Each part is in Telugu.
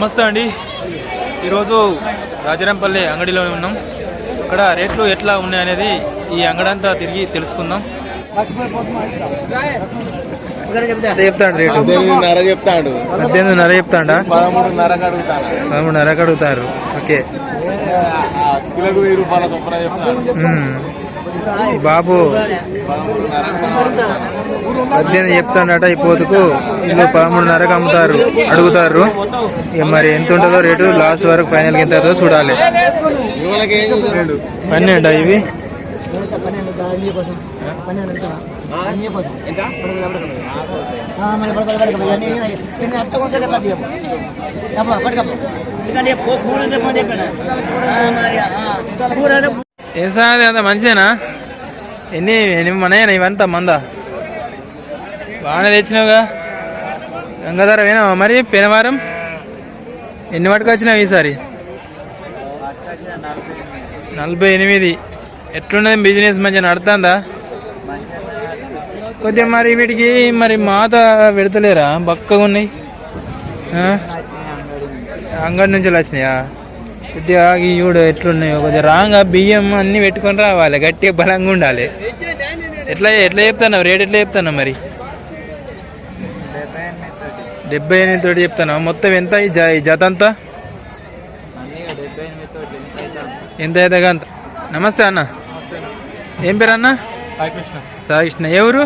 నమస్తే అండి. ఈరోజు రాజరంపల్లి అంగడిలో ఉన్నాం. ఇక్కడ రేట్లు ఎట్లా ఉన్నాయి అనేది ఈ అంగడంతా తిరిగి తెలుసుకుందాం. పద్దెనిమిదిన్నర చెప్తాడు పద్దెనిమిదిన్నర చెప్తాడా? పదమూడున్నరకు అడుగుతాను పదమూడున్నరకు అడుగుతారు. ఓకే. ఆ కిలోకు వెయ్యి రూపాయల చొప్పున చెప్తాను మ్మ్. బాబు పద్దెనిమిది చెప్తాడట ఈ పోతుకు. ఇల్లు పదమూడున్నరకు అమ్ముతారు అడుగుతారు. ఇక మరి ఎంత ఉంటుందో రేటు లాస్ట్ వరకు ఫైనల్కి ఎంత అవుతుందో చూడాలి. ఇవాళకి ఏం చెప్తాడు పన్నెండా ఇవి ఏ సార్ అంత మంచిదేనా? ఎన్ని ఎన్ని మనయేనా ఇవంతా మందా? బాగానే తెచ్చినావుగా. గంగాధర వేనావా మరి పెనవారం ఎన్ని మటుకు వచ్చినావు ఈసారి? నలభై ఎనిమిది. ఎట్లున్నది బిజినెస్ మంచిగా నడుతుందా? కొద్దిగా మరి వీటికి మరి మాత పెడతలేరా? బక్కగా ఉన్నాయి. అంగడి నుంచి వచ్చినాయా? కొద్దిగా ఈ చూడు ఎట్లున్నాయో కొంచెం రాగా బియ్యం అన్ని పెట్టుకొని రావాలి గట్టిగా బలంగా ఉండాలి. ఎట్లా ఎట్లా చెప్తున్నావు? రేట్ ఎట్లా చెప్తున్నావు మరి? డెబ్బై ఎనిమిది తోటి చెప్తున్నావు. మొత్తం ఎంత ఈ జత అంతా? ఎంత అయితే అంత నమస్తే అన్న. ఏం పేరు అన్న? సాయికృష్ణ. ఎవరు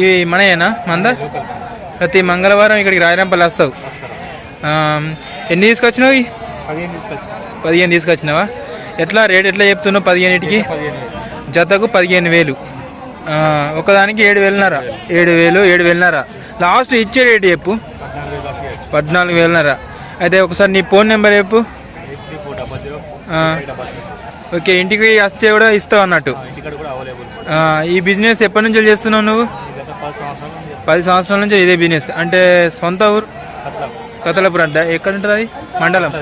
ఇవి మనయేనా? మంద? ప్రతి మంగళవారం ఇక్కడికి రాయరంపల్లి వస్తావు. ఎన్ని తీసుకొచ్చినావు? పదిహేను పదిహేను తీసుకొచ్చినావా? ఎట్లా రేట్ ఎట్లా చెప్తున్నావు పదిహేనుటికి? పదిహేను? జతకు పదిహేను వేలు. ఒకదానికి ఏడు వేలున్నర. ఏడు వేలు ఏడు వేలున్నర. లాస్ట్ ఇచ్చే రేటు చెప్పు. పద్నాలుగు వేలున్నర. అయితే ఒకసారి నీ ఫోన్ నెంబర్ చెప్పు. ఓకే ఇంటికి వస్తే కూడా ఇస్తావు అన్నట్టు. ఈ బిజినెస్ ఎప్పటి నుంచి చేస్తున్నావు నువ్వు? పది సంవత్సరాల నుంచి ఇదే బిజినెస్. అంటే సొంత ఊరు? కతలపురం అంటే ఎక్కడ ఉంటుంది అది? మండలం?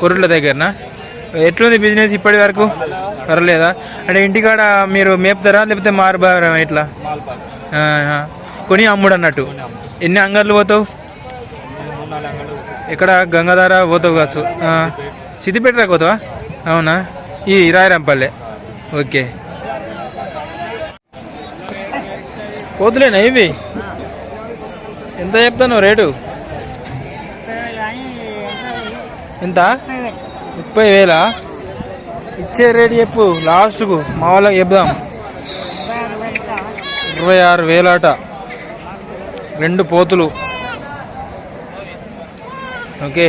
కొరుట్ల దగ్గరనా? ఎట్లుంది బిజినెస్ ఇప్పటి వరకు? పర్లేదా? అంటే ఇంటికాడ మీరు మేపుతారా? లేకపోతే మారుబారా ఇట్లా. కొని అమ్ముడు అన్నట్టు. ఎన్ని అంగర్లు పోతావు? ఇక్కడ గంగాధార పోతావు కాసు సిద్దిపేట పోతావా? అవునా? ఈ రాయరంపల్లె. ఓకే. పోతులేనా ఇవి? ఎంత చెప్తాను రేటు? ఎంత? ముప్పై వేలా ఇచ్చే రేటు చెప్పు లాస్ట్కు. మా వాళ్ళకి చెప్దాం. ఇరవై ఆరు వేలాట. రెండు పోతులు. ఓకే.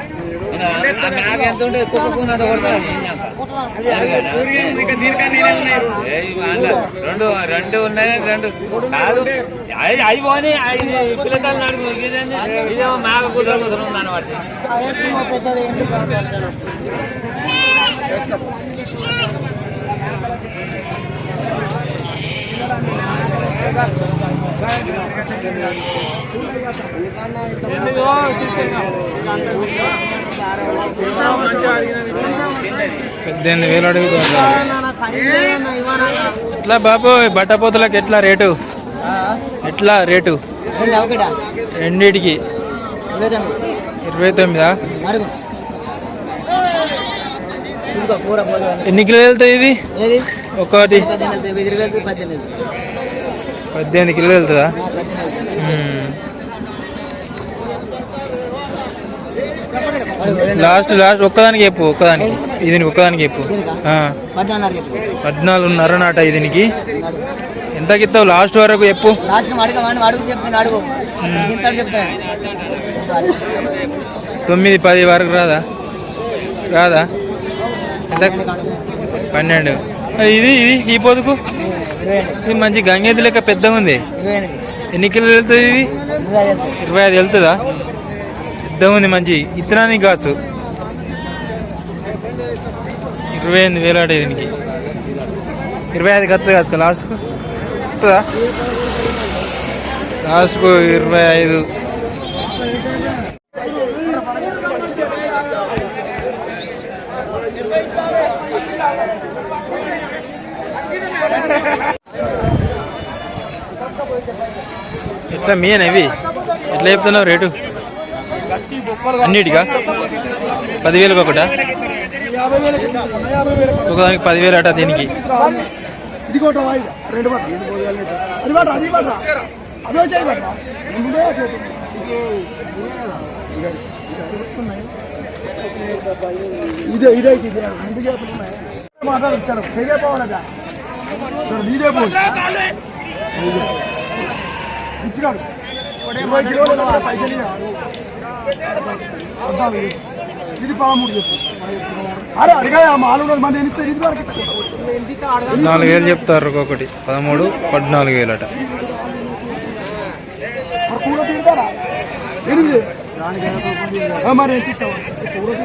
రెండు రెండు ఉన్నాయి రెండు. కాదు. అవి పోనీ పిల్లకాయలు నడుపు ఇదేమో మేక పద్దెనిమిది వేలు అడుగుతారు ఎట్లా బాబు బట్టపోతులకు ఎట్లా రేటు? ఎట్లా రేటు? రెండిటికి. ఇరవై తొమ్మిదా? ఎన్ని కిలోలు వెళ్తాయి ఇది? ఒకటి. పద్దెనిమిది కిలోలు వెళ్తుందా. లాస్ట్ లాస్ట్ ఒక్కదానికి చెప్పు ఒక్కదానికి. ఇది ఒక్కదానికి చెప్పు. పద్నాలుగున్నర నాట దీనికి. ఎంతకి ఇస్తావు లాస్ట్ వరకు చెప్పు. తొమ్మిది పది వరకు రాదా? రాదా? ఎంత? పన్నెండు. ఇది ఇది ఈ పొదుకు ఇది మంచి గంగేది లెక్క పెద్దగా ఉంది ఎన్ని కిలోలు వెళ్తుంది ఇది? ఇరవై ఐదు వెళ్తుందా. పెద్ద ఉంది మంచి. ఇత్తనానికి కాసు ఇరవై ఎనిమిది వేలు ఆడే దీనికి. ఇరవై ఐదు కత్తుంది కాసు లాస్ట్కు? వస్తుందా? లాస్ట్కు ఇరవై ఐదు. ఎట్లా మీన్ అవి ఎట్లా చెప్తున్నావు రేటు? అన్నిటిగా పదివేలకు ఒకట? ఒకదానికి పదివేలు అట దీనికి. ఇదే ఇదే ఇదే. రెండు చేతులు ఉన్నాయి. మాట్లాడించారు తెగే పోవాలట. ఇదే పోయి. ఇచ్చినాడు ఇరవై కిలోలు పైసలు ఇది. పదమూడు చెప్పు. అరే అడిగా మాలు మంది ఎన్ని ఇది వరకు పద్నాలుగు వేలు చెప్తారు ఒక్కొక్కటి. పదమూడు పద్నాలుగు వేలు అట కూర తింటారా? ఎనిమిది. మరి ఎంత? కూర.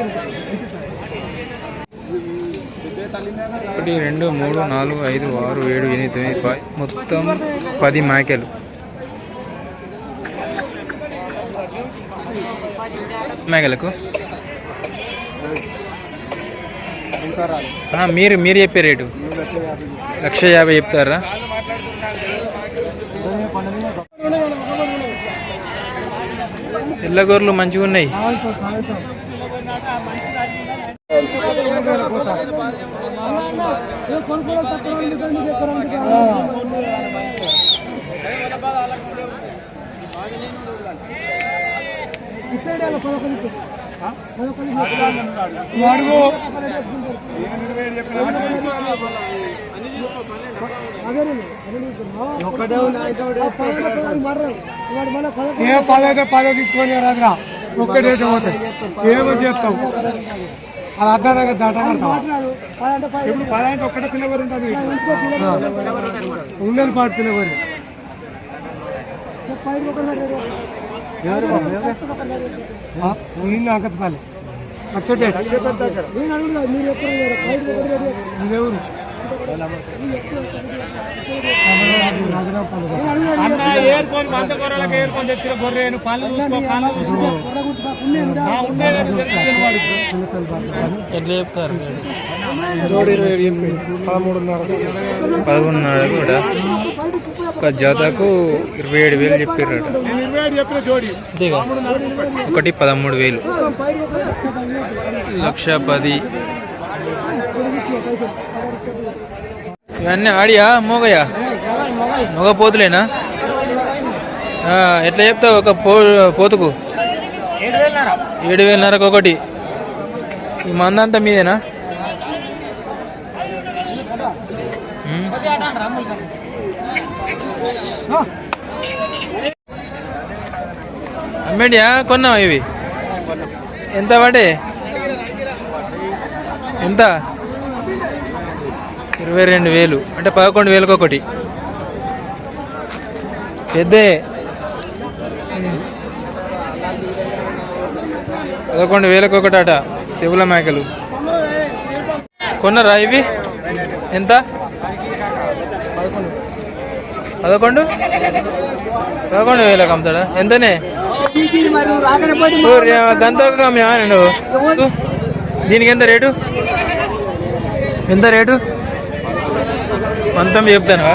ఒకటి రెండు మూడు నాలుగు ఐదు ఆరు ఏడు ఎనిమిది తొమ్మిది పది మొత్తం పది మేకలు మేకలకు మీరు మీరు చెప్పే రేటు. లక్ష యాభై చెప్తారా? తెల్లగోర్లు మంచిగా ఉన్నాయి ఏ పదైతే పదో తీసుకొని రాదురా. ఒక్కటే పోతాయి. ఏమో చేస్తావు. అది అర్థంగా దాట కడతావు ఇప్పుడు పదంటే ఒక్కటే పిల్లవారు ఉంటుంది ఉండని పాటు పిల్లవారు నేను అంకతపల్లి వచ్చేటే ఏర్కొని గొర్రెలకు ఏర్కొని తెచ్చిన పళ్ళు చూసుకో కాళ్ళు చూసుకో. జోడి పదమూడున్నర. పదకొండున్నర కూడా. ఒక జతకు ఇరవై ఏడు వేలు అంతేగా. ఒకటి పదమూడు వేలు. లక్ష పది. ఇవన్నీ ఆడియా మోగయా మగ పోతులేనా ఎట్లా చెప్తావు ఒక పో పోతుకు? ఏడు వేలన్నరకు ఒకటి ఈ మందంతా మీదేనా. అమ్మేడియా కొన్నావా ఇవి? ఎంత పడే ఎంత? ఇరవై రెండు వేలు. అంటే పదకొండు వేలకు ఒకటి పెద్దే. పదకొండు వేలకు ఒకటట శివుల మేకలు. కొన్నారా ఇవి? ఎంత? పదకొండు? పదకొండు వేలకు అమ్ముతాడా ఎంతనే? గంతకు నువ్వు. దీనికి ఎంత రేటు? ఎంత రేటు? పంతొమ్మిది చెప్తాను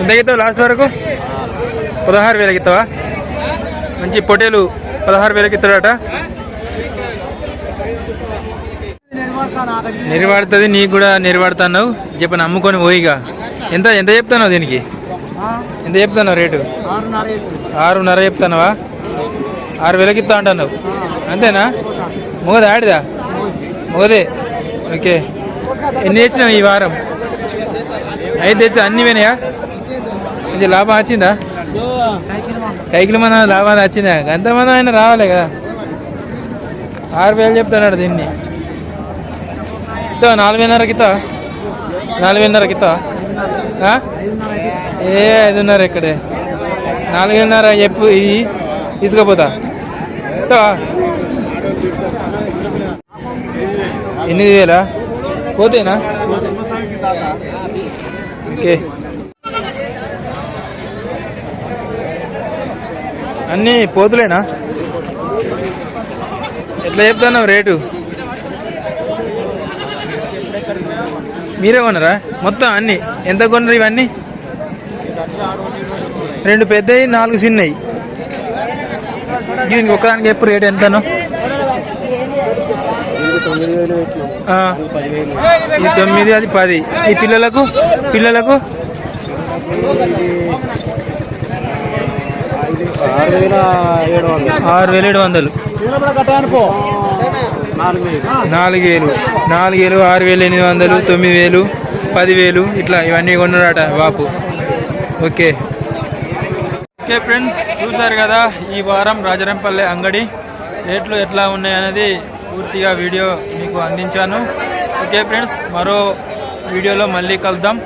ఎంత ఇస్తావు లాస్ట్ వరకు? పదహారు వేలకి ఇస్తావా? మంచి పొటేలు పదహారు వేలకి ఇస్తాడట. నిలబడుతుంది నీకు కూడా నెరవాడుతున్నావు చెప్పని అమ్ముకొని పోయిగా ఎంత ఎంత చెప్తున్నావు దీనికి? ఎంత చెప్తున్నావు రేటు? ఆరున్నర చెప్తానవా ఆరు వేలకి ఇస్తా అంటున్నావు. అంతేనా? మొగది ఆడిదా? మొగదే. ఓకే. ఎన్ని తెచ్చినావు ఈ వారం? అయితే తెచ్చా అన్ని పోయినాయా? ఇది లాభం వచ్చిందా? కైకిల మన లాభం వచ్చిందా? ఎంతమంది అయినా రావాలి కదా. ఆరు వేలు చెప్తున్నాడు దీన్ని. ఇస్తా నాలుగున్నరకి ఇస్తావా నాలుగున్నరకి ఇస్తా ఏ ఐదున్నర ఇక్కడే. నాలుగున్నర చెప్పు ఇది తీసుకుపోతా. ఇస్తా ఎనిమిది వేలా? పోతేనా? ఓకే. అన్నీ పోతులేనా? ఎట్లా చెప్తున్నావు రేటు? మీరే కొనరా మొత్తం అన్ని. ఎంత కొనరు ఇవన్నీ? రెండు పెద్దవి నాలుగు చిన్నవి దీనికి ఒకదానికి ఎప్పుడు రేటు ఎంతనో. ఆ, తొమ్మిది అది పది. ఈ పిల్లలకు? పిల్లలకు? ఆరు వేల ఏడు వందలు. నాలుగు వేలు నాలుగు వేలు ఆరు వేలు ఎనిమిది వందలు తొమ్మిది వేలు పదివేలు ఇట్లా ఇవన్నీ కొన్నాడట బాపు. ఓకే. ఓకే ఫ్రెండ్స్ చూసారు కదా ఈ వారం రాజరంపల్లె అంగడి రేట్లు ఎట్లా ఉన్నాయనేది పూర్తిగా వీడియో మీకు అందించాను. ఓకే ఫ్రెండ్స్ మరో వీడియోలో మళ్ళీ కలుద్దాం.